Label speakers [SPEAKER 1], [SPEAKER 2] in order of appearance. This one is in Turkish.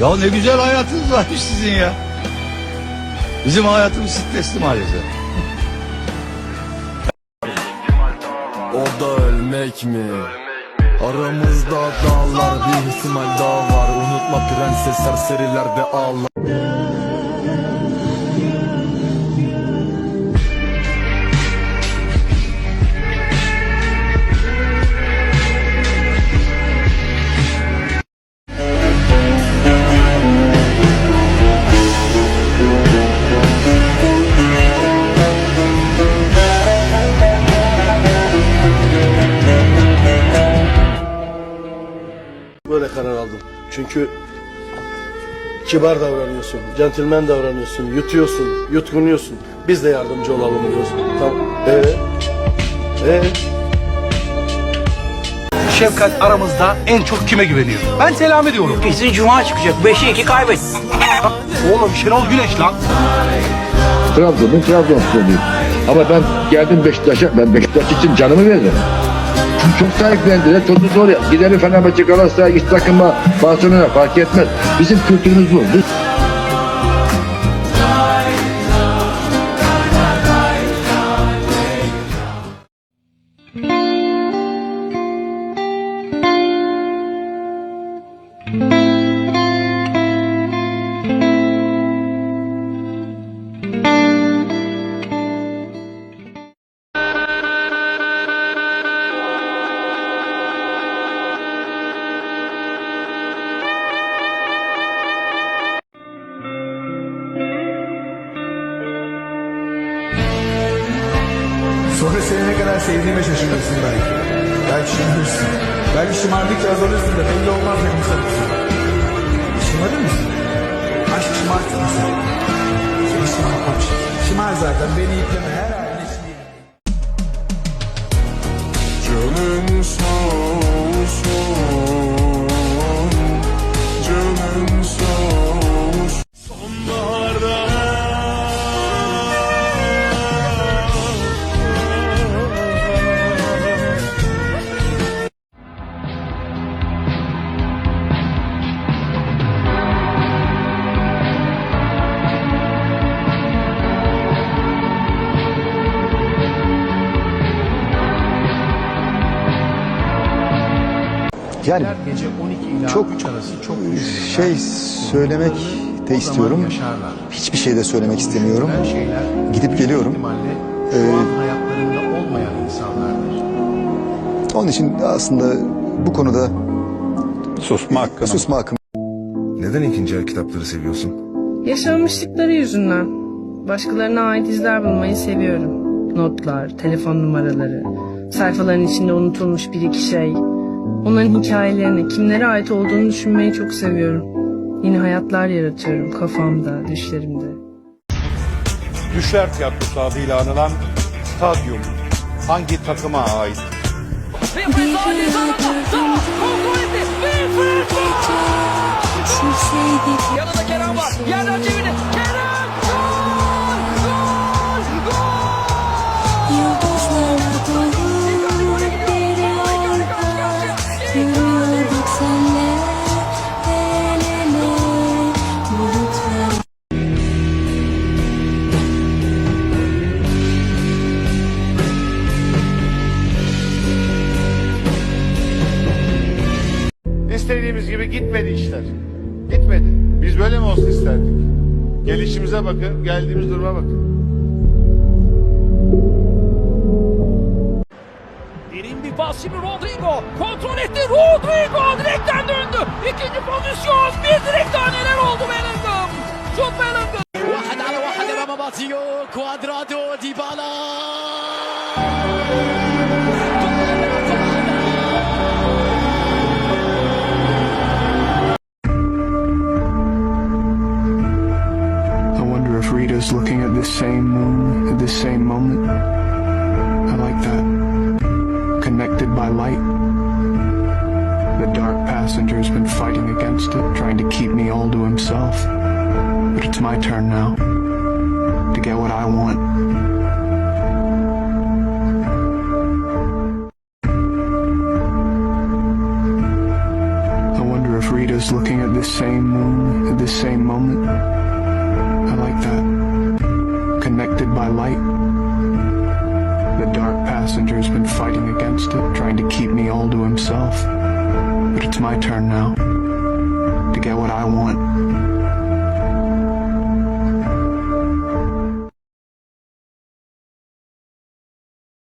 [SPEAKER 1] Ya ne güzel hayatınız varmış sizin ya. Bizim hayatımız stresli maalesef.
[SPEAKER 2] O da ölmek mi? Aramızda dağlar bir ihtimal daha var Unutma prenses serserilerde ağlar
[SPEAKER 3] Böyle karar aldım. Çünkü kibar davranıyorsun, centilmen davranıyorsun, yutuyorsun, yutkunuyorsun. Biz de yardımcı olalım diyoruz. Tamam. Ee? Ee?
[SPEAKER 4] Şefkat aramızda en çok kime güveniyor? Ben selam ediyorum.
[SPEAKER 5] Kesin cuma çıkacak. 5'e 2 kaybet.
[SPEAKER 4] Oğlum Şenol Güneş lan.
[SPEAKER 6] Trabzon'un Trabzonsporluyum. Ama ben geldim Beşiktaş'a, ben Beşiktaş için canımı veririm. Çok sahiplendiler, da zor ya. Gidelim Fenerbahçe, Galatasaray, iç takıma, Barcelona fark etmez. Bizim kültürümüz bu. Biz
[SPEAKER 7] Sonra seni ne kadar sevdiğime şaşırırsın belki. Belki şımarırsın. Belki şımardıkça azalırsın da belli olmaz ne kısarsın. Şımarır mısın? Aşk şımartır mısın? Seni şımartmak. Şımar zaten beni ipleme her halini
[SPEAKER 8] Yani
[SPEAKER 7] Gece 12 ile
[SPEAKER 8] Çok
[SPEAKER 7] 3 arası çok büyük
[SPEAKER 8] şey söylemek de istiyorum. Hiçbir şey de söylemek istemiyorum. Gidip geliyorum. Ee,
[SPEAKER 7] hayatlarında olmayan insanlardır.
[SPEAKER 8] Onun için aslında bu konuda
[SPEAKER 9] Susma hakkı.
[SPEAKER 8] susma hakkım
[SPEAKER 9] Neden ikinci el kitapları seviyorsun?
[SPEAKER 10] Yaşanmışlıkları yüzünden. Başkalarına ait izler bulmayı seviyorum. Notlar, telefon numaraları, sayfaların içinde unutulmuş bir iki şey. Onların hikayelerini, kimlere ait olduğunu düşünmeyi çok seviyorum. Yeni hayatlar yaratıyorum kafamda, düşlerimde.
[SPEAKER 4] Düşler Tiyatrosu adıyla anılan stadyum hangi takıma ait?
[SPEAKER 1] İstediğimiz gibi gitmedi işler. Gitmedi. Biz böyle mi olsun isterdik? Gelişimize bakın, geldiğimiz duruma bakın.
[SPEAKER 5] Derin bir pas şimdi Rodrigo. Kontrol etti. Rodrigo direkten döndü. İkinci pozisyon. Bir direk daha neler oldu Bellingham. Şut Bellingham. واحد على واحد امام باتيو كوادرادو ديبالا
[SPEAKER 7] Rita's looking at this same moon at this same moment. I like that. Connected by light. The dark passenger's been fighting against it, trying to keep me all to himself. But it's my turn now. To get what I want. I wonder if Rita's looking at this same moon at this same moment. Light. The dark passenger's been fighting against it, trying to keep me all to himself. But it's my turn now. To get what I want.